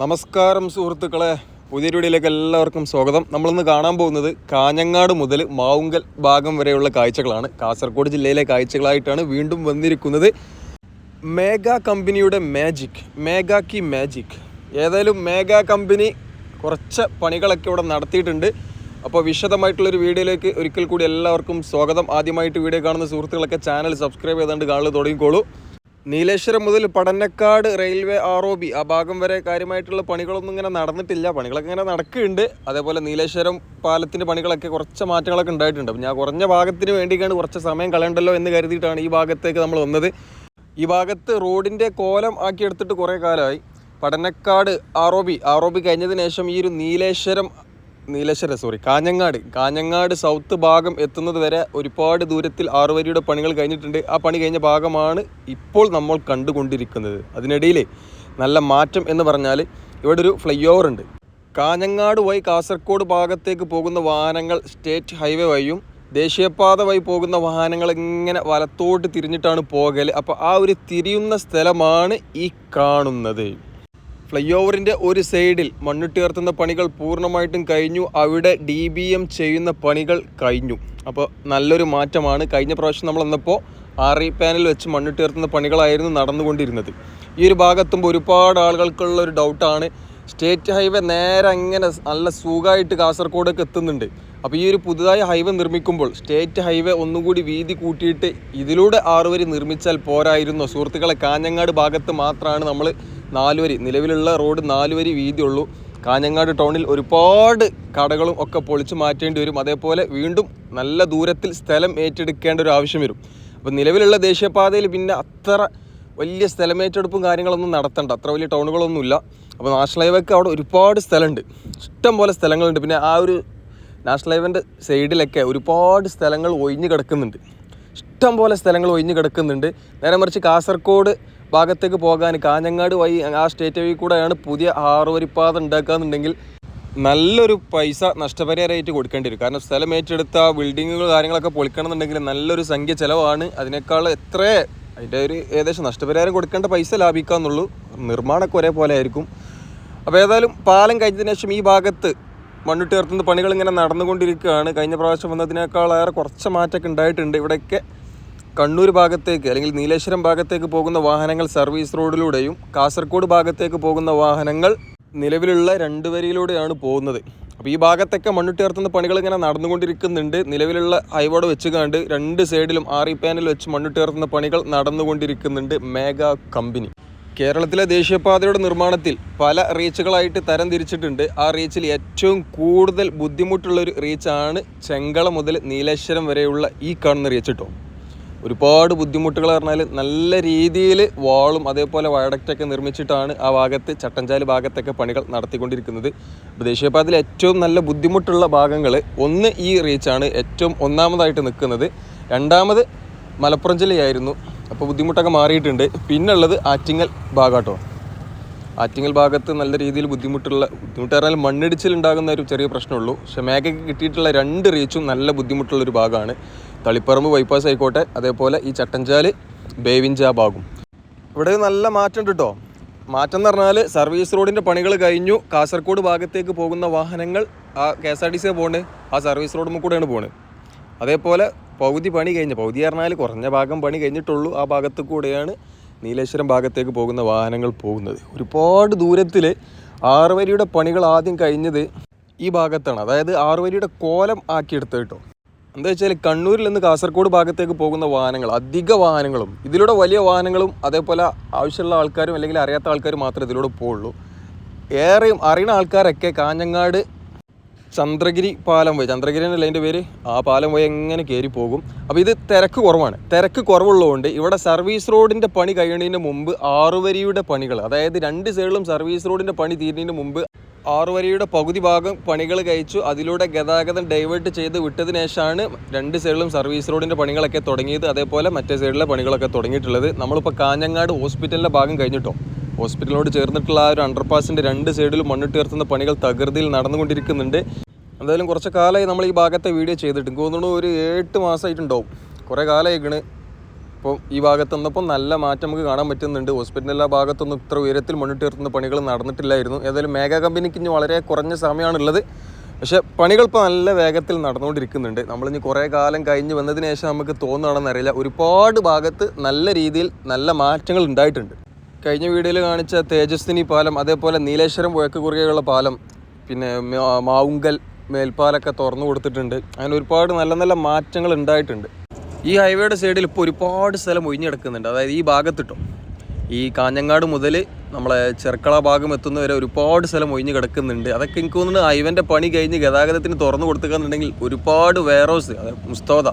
നമസ്കാരം സുഹൃത്തുക്കളെ. പുതിയ വീഡിയോയിലേക്ക് എല്ലാവർക്കും സ്വാഗതം. നമ്മളിന്ന് കാണാൻ പോകുന്നത് കാഞ്ഞങ്ങാട് മുതൽ മാവുങ്കൽ ഭാഗം വരെയുള്ള കാഴ്ചകളാണ്. കാസർഗോഡ് ജില്ലയിലെ കാഴ്ചകളായിട്ടാണ് വീണ്ടും വന്നിരിക്കുന്നത്. മേഗ കമ്പനിയുടെ മാജിക് മേഗ കി മാജിക് ഏതായാലും മേഗ കമ്പനി കുറച്ച് പണികളൊക്കെ ഇവിടെ നടത്തിയിട്ടുണ്ട്. അപ്പോൾ വിശദമായിട്ടുള്ളൊരു വീഡിയോയിലേക്ക് ഒരിക്കൽ കൂടി എല്ലാവർക്കും സ്വാഗതം. ആദ്യമായിട്ട് വീഡിയോ കാണുന്ന സുഹൃത്തുക്കളൊക്കെ ചാനൽ സബ്സ്ക്രൈബ് ചെയ്തുകൊണ്ട് കാണൽ തുടങ്ങിക്കോളൂ. നീലേശ്വരം മുതൽ Padannakkad railway R O B ആ ഭാഗം വരെ കാര്യമായിട്ടുള്ള പണികളൊന്നും ഇങ്ങനെ നടന്നിട്ടില്ല. പണികളൊക്കെ ഇങ്ങനെ നടക്കുന്നുണ്ട്. അതേപോലെ നീലേശ്വരം പാലത്തിന്റെ പണികളൊക്കെ കുറച്ച് മാറ്റങ്ങളൊക്കെ ഉണ്ടായിട്ടുണ്ട്. അപ്പം ഞാൻ കുറഞ്ഞ ഭാഗത്തിന് വേണ്ടിയിട്ടാണ് കുറച്ച് സമയം കളയണ്ടല്ലോ എന്ന് കരുതിയിട്ടാണ് ഈ ഭാഗത്തേക്ക് നമ്മൾ വന്നത്. ഈ ഭാഗത്ത് റോഡിന്റെ കോലം ആക്കി എടുത്തിട്ട് കുറേ കാലമായി. Padannakkad R O B R O B കഴിഞ്ഞതിന് ശേഷം ഈ ഒരു നീലേശ്വരം നീലേശ്വരം സോറി കാഞ്ഞങ്ങാട്. കാഞ്ഞങ്ങാട് സൗത്ത് ഭാഗം എത്തുന്നത് വരെ ഒരുപാട് ദൂരത്തിൽ ആറുവരിയുടെ പണികൾ കഴിഞ്ഞിട്ടുണ്ട്. ആ പണി കഴിഞ്ഞ ഭാഗമാണ് ഇപ്പോൾ നമ്മൾ കണ്ടുകൊണ്ടിരിക്കുന്നത്. അതിനിടയിൽ നല്ല മാറ്റം എന്ന് പറഞ്ഞാൽ ഇവിടെ ഒരു ഫ്ലൈ ഓവർ ഉണ്ട്. കാഞ്ഞങ്ങാട് വഴി കാസർഗോഡ് ഭാഗത്തേക്ക് പോകുന്ന വാഹനങ്ങൾ സ്റ്റേറ്റ് ഹൈവേ വഴിയും ദേശീയപാത വഴി പോകുന്ന വാഹനങ്ങൾ ഇങ്ങനെ വലത്തോട്ട് തിരിഞ്ഞിട്ടാണ് പോകൽ അപ്പോൾ ആ ഒരു തിരിയുന്ന സ്ഥലമാണ് ഈ കാണുന്നത്. ഫ്ലൈ ഓവറിന്റെ ഒരു സൈഡിൽ മണ്ണിട്ടുയർത്തുന്ന പണികൾ പൂർണമായിട്ടും കഴിഞ്ഞു. അവിടെ ഡി ബി എം ചെയ്യുന്ന പണികൾ കഴിഞ്ഞു. അപ്പോൾ നല്ലൊരു മാറ്റമാണ്. കഴിഞ്ഞ പ്രാവശ്യം നമ്മൾ വന്നപ്പോൾ ആർ ഇ പാനൽ വെച്ച് മണ്ണിട്ടുയർത്തുന്ന പണികളായിരുന്നു നടന്നുകൊണ്ടിരുന്നത്. ഈ ഒരു ഭാഗത്തുമ്പോൾ ഒരുപാട് ആളുകൾക്കുള്ള ഒരു ഡൗട്ടാണ് സ്റ്റേറ്റ് ഹൈവേ നേരെ അങ്ങനെ നല്ല സുഖമായിട്ട് കാസർഗോഡൊക്കെ എത്തുന്നുണ്ട്. അപ്പോൾ ഈ ഒരു പുതുതായി ഹൈവേ നിർമ്മിക്കുമ്പോൾ സ്റ്റേറ്റ് ഹൈവേ ഒന്നുകൂടി വീതി കൂട്ടിയിട്ട് ഇതിലൂടെ ആറുവരി നിർമ്മിച്ചാൽ പോരായിരുന്നു. സുഹൃത്തുക്കളെ കാഞ്ഞങ്ങാട് ഭാഗത്ത് മാത്രമാണ് നമ്മൾ നാലുവരി നിലവിലുള്ള റോഡ് നാലുവരി വീതിയുള്ളൂ. കാഞ്ഞങ്ങാട് ടൗണിൽ ഒരുപാട് കടകളും ഒക്കെ പൊളിച്ചു മാറ്റേണ്ടി വരും. അതേപോലെ വീണ്ടും നല്ല ദൂരത്തിൽ സ്ഥലം ഏറ്റെടുക്കേണ്ട ഒരു ആവശ്യം വരും. അപ്പോൾ നിലവിലുള്ള ദേശീയപാതയിൽ പിന്നെ അത്ര വലിയ സ്ഥലമേറ്റെടുപ്പും കാര്യങ്ങളൊന്നും നടത്തണ്ട. അത്ര വലിയ ടൗണുകളൊന്നുമില്ല അപ്പോൾ നാഷണൽ ഹൈവേക്ക് അവിടെ ഒരുപാട് സ്ഥലമുണ്ട്. ഇഷ്ടം പോലെ സ്ഥലങ്ങളുണ്ട്. പിന്നെ ആ ഒരു നാഷണൽ ഹൈവേന്റെ സൈഡിലൊക്കെ ഒരുപാട് സ്ഥലങ്ങൾ ഒഴിഞ്ഞു കിടക്കുന്നുണ്ട്. ഇഷ്ടം പോലെ സ്ഥലങ്ങൾ ഒഴിഞ്ഞു കിടക്കുന്നുണ്ട്. നേരെ മറിച്ച് കാസർഗോഡ് ഭാഗത്തേക്ക് പോകാൻ കാഞ്ഞങ്ങാട് വഴി ആ സ്റ്റേറ്റ് വഴി കൂടെയാണ് പുതിയ ആറുവരിപ്പാത ഉണ്ടാക്കുകയെന്നുണ്ടെങ്കിൽ നല്ലൊരു പൈസ നഷ്ടപരിഹാരമായിട്ട് കൊടുക്കേണ്ടി വരും. കാരണം സ്ഥലം ഏറ്റെടുത്ത ബിൽഡിങ്ങുകൾ കാര്യങ്ങളൊക്കെ പൊളിക്കണമെന്നുണ്ടെങ്കിൽ നല്ലൊരു സംഖ്യ ചിലവാണ്. അതിനേക്കാൾ എത്ര അതിന്റെ ഒരു ഏകദേശം നഷ്ടപരിഹാരം കൊടുക്കേണ്ട പൈസ ലാഭിക്കാമെന്നുള്ളൂ നിർമ്മാണമൊക്കെ ഒരേപോലെ ആയിരിക്കും. അപ്പോൾ ഏതായാലും പാലം കഴിഞ്ഞതിന് ശേഷം ഈ ഭാഗത്ത് മണ്ണിട്ട് ഉയർത്തുന്ന പണികൾ ഇങ്ങനെ നടന്നുകൊണ്ടിരിക്കുകയാണ്. കഴിഞ്ഞ പ്രാവശ്യം വന്നതിനേക്കാളേറെ കുറച്ച് മാറ്റമൊക്കെ ഉണ്ടായിട്ടുണ്ട്. ഇവിടെയൊക്കെ കണ്ണൂർ ഭാഗത്തേക്ക് അല്ലെങ്കിൽ നീലേശ്വരം ഭാഗത്തേക്ക് പോകുന്ന വാഹനങ്ങൾ സർവീസ് റോഡിലൂടെയും കാസർഗോഡ് ഭാഗത്തേക്ക് പോകുന്ന വാഹനങ്ങൾ നിലവിലുള്ള രണ്ട് വരിയിലൂടെയാണ് പോകുന്നത്. അപ്പോൾ ഈ ഭാഗത്തൊക്കെ മണ്ണിട്ട് മണ്ണിട്ടുയർത്തുന്ന പണികൾ ഇങ്ങനെ നടന്നുകൊണ്ടിരിക്കുന്നുണ്ട്. നിലവിലുള്ള ഹൈവോഡ് വെച്ച് കണ്ട് രണ്ട് സൈഡിലും ഇ പാനൽ വെച്ച് മണ്ണിട്ട് മണ്ണിട്ടുയർത്തുന്ന പണികൾ നടന്നുകൊണ്ടിരിക്കുന്നുണ്ട് മേഗ കമ്പനി. കേരളത്തിലെ ദേശീയപാതയുടെ നിർമ്മാണത്തിൽ പല റീച്ചുകളായിട്ട് തരം തിരിച്ചിട്ടുണ്ട്. ആ റീച്ചിൽ ഏറ്റവും കൂടുതൽ ബുദ്ധിമുട്ടുള്ളൊരു റീച്ചാണ് ചെങ്കള മുതൽ നീലേശ്വരം വരെയുള്ള ഈ കാണുന്ന റീച്ച് ഒരുപാട് ബുദ്ധിമുട്ടുകൾ പറഞ്ഞാൽ നല്ല രീതിയിൽ വാളും അതേപോലെ വയഡക്റ്റൊക്കെ നിർമ്മിച്ചിട്ടാണ് ആ ഭാഗത്ത് ചട്ടഞ്ചാൽ ഭാഗത്തൊക്കെ പണികൾ നടത്തിക്കൊണ്ടിരിക്കുന്നത്. ദേശീയപാതയിൽ ഏറ്റവും നല്ല ബുദ്ധിമുട്ടുള്ള ഭാഗങ്ങൾ ഒന്ന് ഈ റീച്ചാണ് ഏറ്റവും ഒന്നാമതായിട്ട് നിൽക്കുന്നത്. രണ്ടാമത് മലപ്പുറം ജില്ലയായിരുന്നു. അപ്പോൾ ബുദ്ധിമുട്ടൊക്കെ മാറിയിട്ടുണ്ട്. പിന്നുള്ളത് ആറ്റിങ്ങൽ ഭാഗാട്ടോ. ആറ്റിങ്ങൽ ഭാഗത്ത് നല്ല രീതിയിൽ ബുദ്ധിമുട്ടുള്ള ബുദ്ധിമുട്ട് പറഞ്ഞാൽ മണ്ണിടിച്ചിൽ ഉണ്ടാകുന്ന ഒരു ചെറിയ പ്രശ്നമുള്ളൂ. പക്ഷേ മേഘയ്ക്ക് കിട്ടിയിട്ടുള്ള രണ്ട് റീച്ചും നല്ല ബുദ്ധിമുട്ടുള്ള ഒരു ഭാഗമാണ്. തളിപ്പറമ്പ് ബൈപ്പാസ് ആയിക്കോട്ടെ അതേപോലെ ഈ ചട്ടഞ്ചാൽ ബേവിഞ്ച ഭാഗം ഇവിടെ നല്ല മാറ്റം ഉണ്ട് കേട്ടോ മാറ്റം എന്ന് പറഞ്ഞാൽ സർവീസ് റോഡിന്റെ പണികൾ കഴിഞ്ഞു. കാസർഗോഡ് ഭാഗത്തേക്ക് പോകുന്ന വാഹനങ്ങൾ ആ K S R T C പോകുന്നത് ആ സർവീസ് റോഡ് കൂടെയാണ് പോകുന്നത് അതേപോലെ പകുതി പണി കഴിഞ്ഞ്. പകുതി പറഞ്ഞാൽ കുറഞ്ഞ ഭാഗം പണി കഴിഞ്ഞിട്ടുള്ളൂ. ആ ഭാഗത്ത് കൂടെയാണ് നീലേശ്വരം ഭാഗത്തേക്ക് പോകുന്ന വാഹനങ്ങൾ പോകുന്നത്. ഒരുപാട് ദൂരത്തിൽ ആറുവരിയുടെ പണികൾ ആദ്യം കഴിഞ്ഞത് ഈ ഭാഗത്താണ്. അതായത് ആറുവരിയുടെ കോലം ആക്കിയെടുത്ത് കേട്ടോ. എന്താ വെച്ചാൽ കണ്ണൂരിൽ നിന്ന് കാസർഗോഡ് ഭാഗത്തേക്ക് പോകുന്ന വാഹനങ്ങൾ അധിക വാഹനങ്ങളും ഇതിലൂടെ വലിയ വാഹനങ്ങളും അതേപോലെ ആവശ്യമുള്ള ആൾക്കാരും അല്ലെങ്കിൽ അറിയാത്ത ആൾക്കാരും മാത്രമേ ഇതിലൂടെ പോവുള്ളൂ. ഏറെയും അറിയുന്ന ആൾക്കാരൊക്കെ കാഞ്ഞങ്ങാട് ചന്ദ്രഗിരി പാലം പോയി. ചന്ദ്രഗിരി എന്നല്ല അതിന്റെ പേര്? ആ പാലം പോയി എങ്ങനെ കയറി പോകും? അപ്പോൾ ഇത് തിരക്ക് കുറവാണ്. തിരക്ക് കുറവുള്ളതുകൊണ്ട് ഇവിടെ സർവീസ് റോഡിന്റെ പണി കഴിയുന്നതിന് മുമ്പ് ആറുവരിയുടെ പണികൾ അതായത് രണ്ട് സൈഡിലും സർവീസ് റോഡിന്റെ പണി തീരുന്നതിന് മുമ്പ് ആറുവരിയുടെ പകുതി ഭാഗം പണികൾ കഴിച്ചു അതിലൂടെ ഗതാഗതം ഡൈവേർട്ട് ചെയ്ത് വിട്ടതിന് ശേഷമാണ് രണ്ട് സൈഡിലും സർവീസ് റോഡിന്റെ പണികളൊക്കെ തുടങ്ങിയത്. അതേപോലെ മറ്റേ സൈഡിലെ പണികളൊക്കെ തുടങ്ങിയിട്ടുള്ളത്. നമ്മളിപ്പോൾ കാഞ്ഞങ്ങാട് ഹോസ്പിറ്റലിന്റെ ഭാഗം കഴിഞ്ഞിട്ടോ? ഹോസ്പിറ്റലിനോട് ചേർന്നിട്ടുള്ള ആ ഒരു അണ്ടർപാസിന്റെ രണ്ട് സൈഡിലും മണ്ണിട്ട് ഉയർത്തുന്ന പണികൾ തകൃതിയിൽ നടന്നുകൊണ്ടിരിക്കുന്നുണ്ട്. എന്തായാലും കുറച്ച് കാലമായി നമ്മൾ ഈ ഭാഗത്തെ വീഡിയോ ചെയ്തിട്ട് എനിക്ക് തോന്നുന്നു ഒരു എട്ട് മാസമായിട്ടുണ്ടാവും. കുറേ കാലമായിക്കണ്. ഇപ്പോൾ ഈ ഭാഗത്ത് വന്നപ്പോൾ നല്ല മാറ്റം നമുക്ക് കാണാൻ പറ്റുന്നുണ്ട്. ഹോസ്പിറ്റലിലെ ഭാഗത്തൊന്നും ഇത്ര ഉയരത്തിൽ മണ്ണിട്ടുയർത്തുന്ന പണികൾ നടന്നിട്ടില്ലായിരുന്നു. ഏതായാലും മേഘ കമ്പനിക്ക് ഇനി വളരെ കുറഞ്ഞ സമയമാണുള്ളത്. പക്ഷേ പണികൾ ഇപ്പോൾ നല്ല വേഗത്തിൽ നടന്നുകൊണ്ടിരിക്കുന്നുണ്ട്. നമ്മളിനി കുറേ കാലം കഴിഞ്ഞ് വന്നതിന് ശേഷം നമുക്ക് തോന്നുകയാണെന്ന് അറിയില്ല. ഒരുപാട് ഭാഗത്ത് നല്ല രീതിയിൽ നല്ല മാറ്റങ്ങൾ ഉണ്ടായിട്ടുണ്ട്. കഴിഞ്ഞ വീഡിയോയിൽ കാണിച്ച തേജസ്വിനി പാലം അതേപോലെ നീലേശ്വരം പുഴക്ക് കുറുകെയുള്ള പാലം പിന്നെ മാവുങ്കൽ മേൽപ്പാലൊക്കെ തുറന്നു കൊടുത്തിട്ടുണ്ട്. അങ്ങനെ ഒരുപാട് നല്ല നല്ല മാറ്റങ്ങൾ ഉണ്ടായിട്ടുണ്ട്. ഈ ഹൈവേയുടെ സൈഡിൽ ഇപ്പോൾ ഒരുപാട് സ്ഥലം ഒഴിഞ്ഞെടുക്കുന്നുണ്ട്. അതായത് ഈ ഭാഗത്തിട്ടോ ഈ കാഞ്ഞങ്ങാട് മുതൽ നമ്മളെ ചെറുക്കള ഭാഗം എത്തുന്നവരെ ഒരുപാട് സ്ഥലം ഒഴിഞ്ഞ് കിടക്കുന്നുണ്ട് അതൊക്കെ എനിക്ക് തോന്നുന്നു ഹൈവേന്റെ പണി കഴിഞ്ഞ് ഗതാഗതത്തിന് തുറന്നു കൊടുത്തുകയെന്നുണ്ടെങ്കിൽ ഒരുപാട് വെയറോസ് അതായത് മുസ്തോദ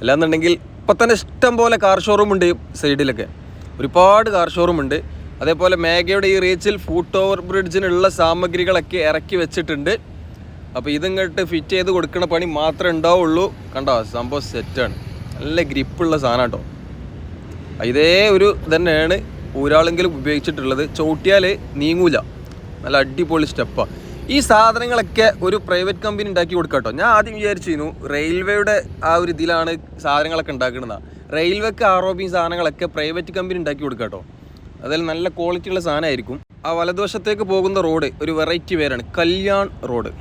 അല്ലാന്നുണ്ടെങ്കിൽ ഇപ്പം തന്നെ ഇഷ്ടം പോലെ കാർ ഷോറൂം ഉണ്ട് സൈഡിലൊക്കെ ഒരുപാട് കാർ ഷോറൂം ഉണ്ട്. അതേപോലെ മേഘയുടെ ഈ റീച്ചിൽ ഫൂട്ട് ഓവർ ബ്രിഡ്ജിനുള്ള സാമഗ്രികളൊക്കെ ഇറക്കി വെച്ചിട്ടുണ്ട്. അപ്പോൾ ഇതിങ്ങോട്ട് ഫിറ്റ് ചെയ്ത് കൊടുക്കുന്ന പണി മാത്രമേ ഉണ്ടാവുള്ളൂ. കണ്ടോ? സംഭവം സെറ്റാണ് നല്ല ഗ്രിപ്പുള്ള സാധനം കേട്ടോ ഇതേ ഒരു തന്നെയാണ് ഒരാളെങ്കിലും ഉപയോഗിച്ചിട്ടുള്ളത്. ചവിട്ടിയാൽ നീങ്ങൂല. നല്ല അടിപൊളി സ്റ്റെപ്പാണ് ഈ സാധനങ്ങളൊക്കെ ഒരു പ്രൈവറ്റ് കമ്പനി ഉണ്ടാക്കി കൊടുക്കാം കേട്ടോ ഞാൻ ആദ്യം വിചാരിച്ചിരുന്നു റെയിൽവേയുടെ ആ ഒരു ഇതിലാണ് സാധനങ്ങളൊക്കെ ഉണ്ടാക്കുന്നത് റെയിൽവേക്ക് ബി സാധനങ്ങളൊക്കെ പ്രൈവറ്റ് കമ്പനി ഉണ്ടാക്കി കൊടുക്കാം കേട്ടോ നല്ല ക്വാളിറ്റിയുള്ള സാധനമായിരിക്കും ആ വലതുവശത്തേക്ക് പോകുന്ന റോഡ് ഒരു വെറൈറ്റി പേരാണ് കല്യാൺ റോഡ്.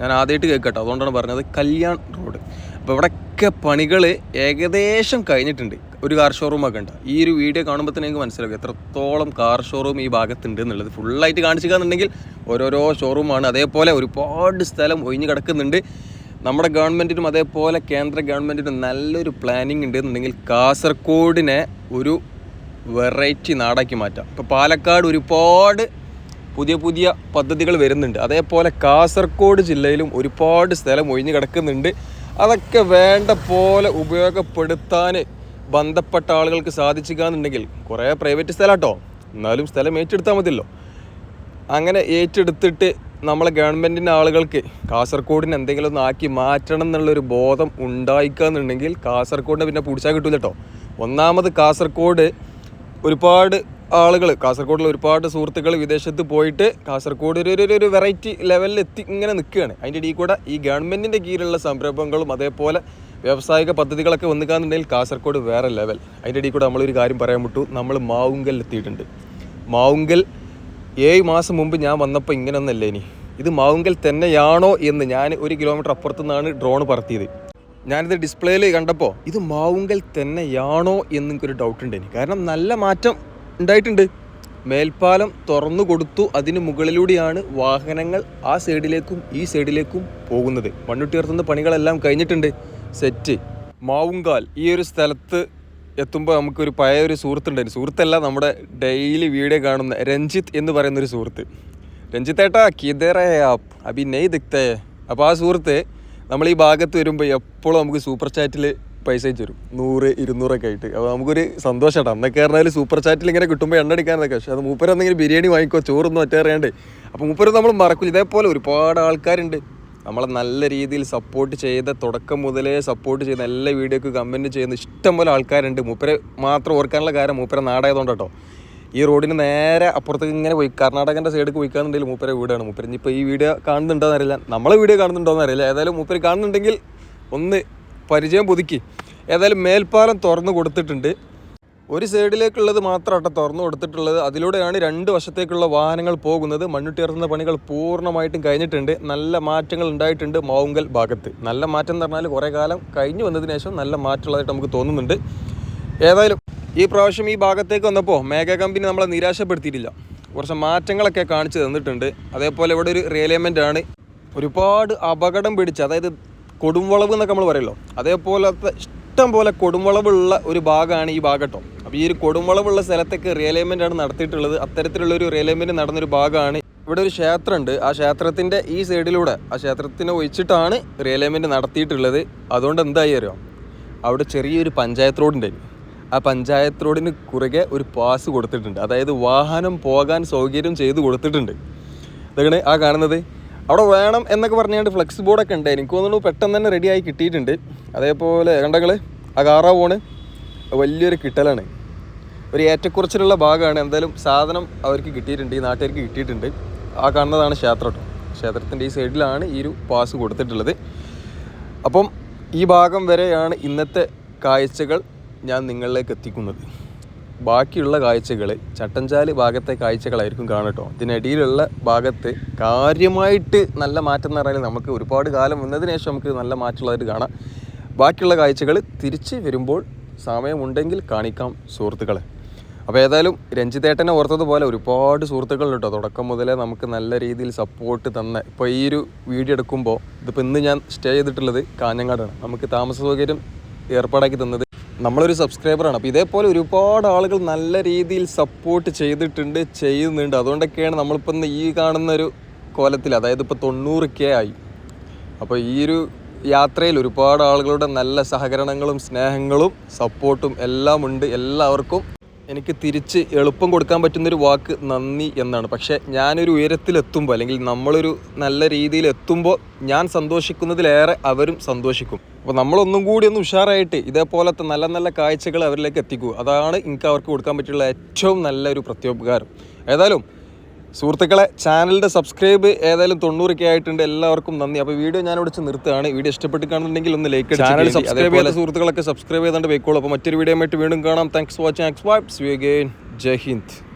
ഞാൻ ആദ്യമായിട്ട് കേൾക്കട്ടോ. അതുകൊണ്ടാണ് പറഞ്ഞത് കല്യാൺ റോഡ്. അപ്പോൾ ഇവിടെയൊക്കെ പണികൾ ഏകദേശം കഴിഞ്ഞിട്ടുണ്ട്. ഒരു കാർ ഷോറൂമൊക്കെ ഉണ്ട്. ഈ ഒരു വീഡിയോ കാണുമ്പോൾ തന്നെ നിങ്ങൾക്ക് മനസ്സിലാക്കും എത്രത്തോളം കാർ ഷോറൂം ഈ ഭാഗത്തുണ്ട് എന്നുള്ളത്. ഫുള്ളായിട്ട് കാണിച്ചിരിക്കുകയെന്നുണ്ടെങ്കിൽ ഓരോരോ ഷോറൂമാണ് അതേപോലെ ഒരുപാട് സ്ഥലം ഒഴിഞ്ഞു കിടക്കുന്നുണ്ട്. നമ്മുടെ ഗവൺമെന്റിനും അതേപോലെ കേന്ദ്ര ഗവൺമെന്റിനും നല്ലൊരു പ്ലാനിങ് ഉണ്ട് എന്നുണ്ടെങ്കിൽ കാസർഗോഡിനെ ഒരു വെറൈറ്റി നാടാക്കി മാറ്റാം. ഇപ്പോൾ പാലക്കാട് ഒരുപാട് പുതിയ പുതിയ പദ്ധതികൾ വരുന്നുണ്ട്. അതേപോലെ കാസർഗോഡ് ജില്ലയിലും ഒരുപാട് സ്ഥലം ഒഴിഞ്ഞു കിടക്കുന്നുണ്ട്. അതൊക്കെ വേണ്ട പോലെ ഉപയോഗപ്പെടുത്താൻ ബന്ധപ്പെട്ട ആളുകൾക്ക് സാധിച്ചിക്കാന്നുണ്ടെങ്കിൽ കുറേ പ്രൈവറ്റ് സ്ഥലം കേട്ടോ എന്നാലും സ്ഥലം ഏറ്റെടുത്താൽ മതിയല്ലോ. അങ്ങനെ ഏറ്റെടുത്തിട്ട് നമ്മളെ ഗവൺമെന്റിന്റെ ആളുകൾക്ക് കാസർഗോഡിന് എന്തെങ്കിലും ഒന്ന് ആക്കി മാറ്റണം എന്നുള്ളൊരു ബോധം ഉണ്ടായിക്കാന്നുണ്ടെങ്കിൽ കാസർഗോഡിനെ പിന്നെ പിടിച്ചാൽ കിട്ടില്ല കേട്ടോ ഒന്നാമത് കാസർഗോഡ് ഒരുപാട് ആളുകൾ കാസർഗോഡിൽ ഒരുപാട് സുഹൃത്തുക്കൾ വിദേശത്ത് പോയിട്ട് കാസർഗോഡ് ഒരു ഒരു- വെറൈറ്റി ലെവലിൽ എത്തി ഇങ്ങനെ നിൽക്കുകയാണ് അതിന്റെ ഇടയിൽ കൂടെ ഈ ഗവൺമെന്റിന്റെ കീഴിലുള്ള സംരംഭങ്ങളും അതേപോലെ വ്യാവസായിക പദ്ധതികളൊക്കെ വന്നിക്കാന്നുണ്ടെങ്കിൽ കാസർഗോഡ് വേറെ ലെവൽ അതിന്റെ ഇടയിൽ കൂടെ നമ്മളൊരു കാര്യം പറയാൻ വിട്ടു. നമ്മൾ മാവുങ്കൽ എത്തിയിട്ടുണ്ട്. മാവുങ്കൽ ഏഴ് മാസം മുമ്പ് ഞാൻ വന്നപ്പോൾ ഇങ്ങനെയൊന്നല്ലേ ഇനി? ഇത് മാവുങ്കൽ തന്നെയാണോ എന്ന് ഞാൻ ഒരു കിലോമീറ്റർ അപ്പുറത്തു നിന്നാണ് ഡ്രോൺ പറത്തിയത്. ഞാനിത് ഡിസ്പ്ലേയിൽ കണ്ടപ്പോൾ ഇത് മാവുങ്കൽ തന്നെയാണോ എന്നൊരു ഡൗട്ടുണ്ട് കാരണം നല്ല മാറ്റം ഉണ്ടായിട്ടുണ്ട്. മേൽപ്പാലം തുറന്നു കൊടുത്തു. അതിന് മുകളിലൂടെയാണ് വാഹനങ്ങൾ ആ സൈഡിലേക്കും ഈ സൈഡിലേക്കും പോകുന്നത്. മണ്ണുട്ടിയർത്തുന്ന പണികളെല്ലാം കഴിഞ്ഞിട്ടുണ്ട്. സെറ്റ്. മാവുങ്കാൽ. ഈ ഒരു സ്ഥലത്ത് എത്തുമ്പോൾ നമുക്കൊരു പഴയ ഒരു സുഹൃത്തുണ്ടായിരുന്നു. സുഹൃത്തല്ല നമ്മുടെ ഡെയിലി വീഡിയോ കാണുന്ന രഞ്ജിത്ത് എന്ന് പറയുന്ന ഒരു സുഹൃത്ത് രഞ്ജിത്തേട്ടാ കിതറേ ആപ്പ്. അഭി നെയ് ദിക്തേ. അപ്പോൾ ആ സുഹൃത്ത് നമ്മൾ ഈ ഭാഗത്ത് വരുമ്പോൾ എപ്പോഴും നമുക്ക് സൂപ്പർ ചാറ്റിൽ പൈസ അയച്ചു തരും നൂറ് ഇരുന്നൂറൊക്കെ ആയിട്ട്. അപ്പോൾ നമുക്കൊരു സന്തോഷമാട്ടോ അന്നൊക്കെ പറഞ്ഞാൽ സൂപ്പർ ചാറ്റിൽ ഇങ്ങനെ കിട്ടുമ്പോൾ എണ്ണ അടിക്കാനൊക്കെ. പക്ഷേ അത് മൂപ്പര് എന്തെങ്കിലും ബിരിയാണി വാങ്ങിക്കോ ചോറൊന്നും ഒറ്റ അറിയാണ്ട് അപ്പോൾ മൂപ്പര് നമ്മൾ മറക്കില്ല ഇതേപോലെ ഒരുപാട് ആൾക്കാരുണ്ട്. നമ്മളെ നല്ല രീതിയിൽ സപ്പോർട്ട് ചെയ്ത തുടക്കം മുതലേ സപ്പോർട്ട് ചെയ്ത എല്ലാ വീഡിയോക്ക് കമന്റ് ചെയ്യുന്ന ഇഷ്ടം പോലെ ആൾക്കാരുണ്ട്. മൂപ്പരെ മാത്രം ഓർക്കാനുള്ള കാര്യം മൂപ്പരെ നാടായതുകൊണ്ട് കേട്ടോ ഈ റോഡിന് നേരെ അപ്പുറത്തേക്ക് ഇങ്ങനെ പോയി. കർണാടകന്റെ സൈഡിൽ പോയിക്കാന്നുണ്ടെങ്കിൽ മൂപ്പരെ വീടാണ്. മൂപ്പര് ഇനിയിപ്പോൾ ഈ വീഡിയോ കാണുന്നുണ്ടോ എന്നറിയില്ല നമ്മളെ വീഡിയോ കാണുന്നുണ്ടോ എന്നറിയില്ല ഏതായാലും മൂപ്പര് കാണുന്നുണ്ടെങ്കിൽ ഒന്ന് പരിചയം പുതുക്കി. ഏതായാലും മേൽപ്പാലം തുറന്നു കൊടുത്തിട്ടുണ്ട്. ഒരു സൈഡിലേക്കുള്ളത് മാത്രമാട്ടെ തുറന്നു കൊടുത്തിട്ടുള്ളത്. അതിലൂടെയാണ് രണ്ട് വശത്തേക്കുള്ള വാഹനങ്ങൾ പോകുന്നത്. മണ്ണുട്ടിയർത്തുന്ന പണികൾ പൂർണമായിട്ടും കഴിഞ്ഞിട്ടുണ്ട്. നല്ല മാറ്റങ്ങൾ ഉണ്ടായിട്ടുണ്ട് മാവുങ്കൽ ഭാഗത്ത്. നല്ല മാറ്റം എന്ന് പറഞ്ഞാൽ കുറേ കാലം കഴിഞ്ഞു വന്നതിന് ശേഷം നല്ല മാറ്റമുള്ളതായിട്ട് നമുക്ക് തോന്നുന്നുണ്ട്. ഏതായാലും ഈ പ്രാവശ്യം ഈ ഭാഗത്തേക്ക് വന്നപ്പോൾ മേഘ കമ്പനി നമ്മളെ നിരാശപ്പെടുത്തിയിട്ടില്ല. കുറച്ച് മാറ്റങ്ങളൊക്കെ കാണിച്ചു തന്നിട്ടുണ്ട്. അതേപോലെ ഇവിടെ ഒരു റിയലൈൻമെന്റ് ആണ്. ഒരുപാട് അപകടം പിടിച്ച് അതായത് കൊടുംവളവ് എന്നൊക്കെ നമ്മൾ പറയല്ലോ. അതേപോലത്തെ ഇഷ്ടം പോലെ കൊടുംവളവുള്ള ഒരു ഭാഗമാണ് ഈ ഭാഗട്ടോ അപ്പോൾ ഈ ഒരു കൊടുംവളവുള്ള സ്ഥലത്തേക്ക് റിയലൈൻമെന്റ് ആണ് നടത്തിയിട്ടുള്ളത്. അത്തരത്തിലുള്ള ഒരു റിയലൈൻമെന്റ് നടന്നൊരു ഭാഗമാണ്. ഇവിടെ ഒരു ക്ഷേത്രമുണ്ട്. ആ ക്ഷേത്രത്തിന്റെ ഈ സൈഡിലൂടെ ആ ക്ഷേത്രത്തിനെ ഒഴിച്ചിട്ടാണ് റിയലൈൻമെന്റ് നടത്തിയിട്ടുള്ളത്. അതുകൊണ്ട് എന്തായി അറിയാം? അവിടെ ചെറിയൊരു പഞ്ചായത്ത് റോഡ് ഉണ്ടായിരുന്നു. ആ പഞ്ചായത്ത് റോഡിന് കുറുകെ ഒരു പാസ് കൊടുത്തിട്ടുണ്ട്. അതായത് വാഹനം പോകാൻ സൗകര്യം ചെയ്ത് കൊടുത്തിട്ടുണ്ട്. ഇതാണ് ആ കാണുന്നത്? അവിടെ വേണം എന്നൊക്കെ പറഞ്ഞുകൊണ്ട് ഫ്ലെക്സ് ബോർഡൊക്കെ ഉണ്ട് എനിക്ക് തോന്നുന്നു പെട്ടെന്ന് തന്നെ റെഡിയായി കിട്ടിയിട്ടുണ്ട്. അതേപോലെ കണ്ടങ്ങൾ ആ കാറാ പോണ് വലിയൊരു കിട്ടലാണ്. ഒരു ഏറ്റക്കുറച്ചിലുള്ള ഭാഗമാണ്. എന്തായാലും സാധനം അവർക്ക് കിട്ടിയിട്ടുണ്ട് ഈ നാട്ടുകാർക്ക് കിട്ടിയിട്ടുണ്ട്. ആ കാണുന്നതാണ് ക്ഷേത്രം ക്ഷേത്രത്തിന്റെ ഈ സൈഡിലാണ് ഈ ഒരു പാസ് കൊടുത്തിട്ടുള്ളത്. അപ്പം ഈ ഭാഗം വരെയാണ് ഇന്നത്തെ കാഴ്ചകൾ ഞാൻ നിങ്ങളിലേക്ക് എത്തിക്കുന്നത്. ബാക്കിയുള്ള കാഴ്ചകൾ ചട്ടഞ്ചാലി ഭാഗത്തെ കാഴ്ചകളായിരിക്കും കാണട്ടോ ഇതിനിടയിലുള്ള ഭാഗത്ത് കാര്യമായിട്ട് നല്ല മാറ്റം എന്ന് പറഞ്ഞാൽ നമുക്ക് ഒരുപാട് കാലം വന്നതിന് ശേഷം നമുക്ക് നല്ല മാറ്റമുള്ളതായിട്ട് കാണാം. ബാക്കിയുള്ള കാഴ്ചകൾ തിരിച്ച് വരുമ്പോൾ സമയമുണ്ടെങ്കിൽ കാണിക്കാം സുഹൃത്തുക്കളെ. അപ്പോൾ ഏതായാലും രഞ്ജിത്തേട്ടനെ ഓർത്തതുപോലെ ഒരുപാട് സുഹൃത്തുക്കൾ കേട്ടോ തുടക്കം മുതലേ നമുക്ക് നല്ല രീതിയിൽ സപ്പോർട്ട് തന്ന ഇപ്പോൾ ഈ ഒരു വീഡിയോ എടുക്കുമ്പോൾ ഇതിപ്പോൾ ഇന്ന് ഞാൻ സ്റ്റേ ചെയ്തിട്ടുള്ളത് കാഞ്ഞങ്ങാടാണ്. നമുക്ക് താമസ സൗകര്യം ഏർപ്പാടാക്കി തന്നത് നമ്മളൊരു സബ്സ്ക്രൈബറാണ് അപ്പോൾ ഇതേപോലെ ഒരുപാട് ആളുകൾ നല്ല രീതിയിൽ സപ്പോർട്ട് ചെയ്തിട്ടുണ്ട് ചെയ്യുന്നുണ്ട്. അതുകൊണ്ടൊക്കെയാണ് നമ്മളിപ്പോൾ ഇന്ന് ഈ കാണുന്ന ഒരു കോലത്തിൽ അതായത് ഇപ്പോൾ തൊണ്ണൂറ് കെ ആയി. അപ്പോൾ ഈ ഒരു യാത്രയിൽ ഒരുപാട് ആളുകളുടെ നല്ല സഹകരണങ്ങളും സ്നേഹങ്ങളും സപ്പോർട്ടും എല്ലാം ഉണ്ട് എല്ലാവർക്കും എനിക്ക് തിരിച്ച് എളുപ്പം കൊടുക്കാൻ പറ്റുന്നൊരു വാക്ക് നന്ദി എന്നാണ്. പക്ഷേ ഞാനൊരു ഉയരത്തിലെത്തുമ്പോൾ അല്ലെങ്കിൽ നമ്മളൊരു നല്ല രീതിയിൽ എത്തുമ്പോൾ ഞാൻ സന്തോഷിക്കുന്നതിലേറെ അവരും സന്തോഷിക്കും. അപ്പോൾ നമ്മളൊന്നും കൂടി ഒന്ന് ഉഷാറായിട്ട് ഇതേപോലത്തെ നല്ല നല്ല കാഴ്ചകൾ അവരിലേക്ക് എത്തിക്കുക അതാണ് എനിക്ക് അവർക്ക് കൊടുക്കാൻ പറ്റിയുള്ള ഏറ്റവും നല്ലൊരു പ്രത്യോപകാരം. ഏതായാലും സുഹൃത്തുക്കളെ ചാനലിന്റെ സബ്സ്ക്രൈബ് ഏതായാലും തൊണ്ണൂറൊക്കെ ആയിട്ടുണ്ട് എല്ലാവർക്കും നന്ദി അപ്പോൾ വീഡിയോ ഞാൻ ഇവിടെ നിർത്തുകയാണ് വീഡിയോ ഇഷ്ടപ്പെട്ട് കാണുന്നുണ്ടെങ്കിൽ ഒന്ന് ലൈക്ക് ചാനൽ സബ്സ്ക്രൈബ് ചെയ്ത സുഹൃത്തുക്കളൊക്കെ സബ്സ്ക്രൈബ് ചെയ്തുകൊണ്ട് പോയിക്കോളൂ അപ്പോൾ മറ്റൊരു വീഡിയോ ആയിട്ട് വീണ്ടും കാണാം thanks for watching X vibes we again Jai Hind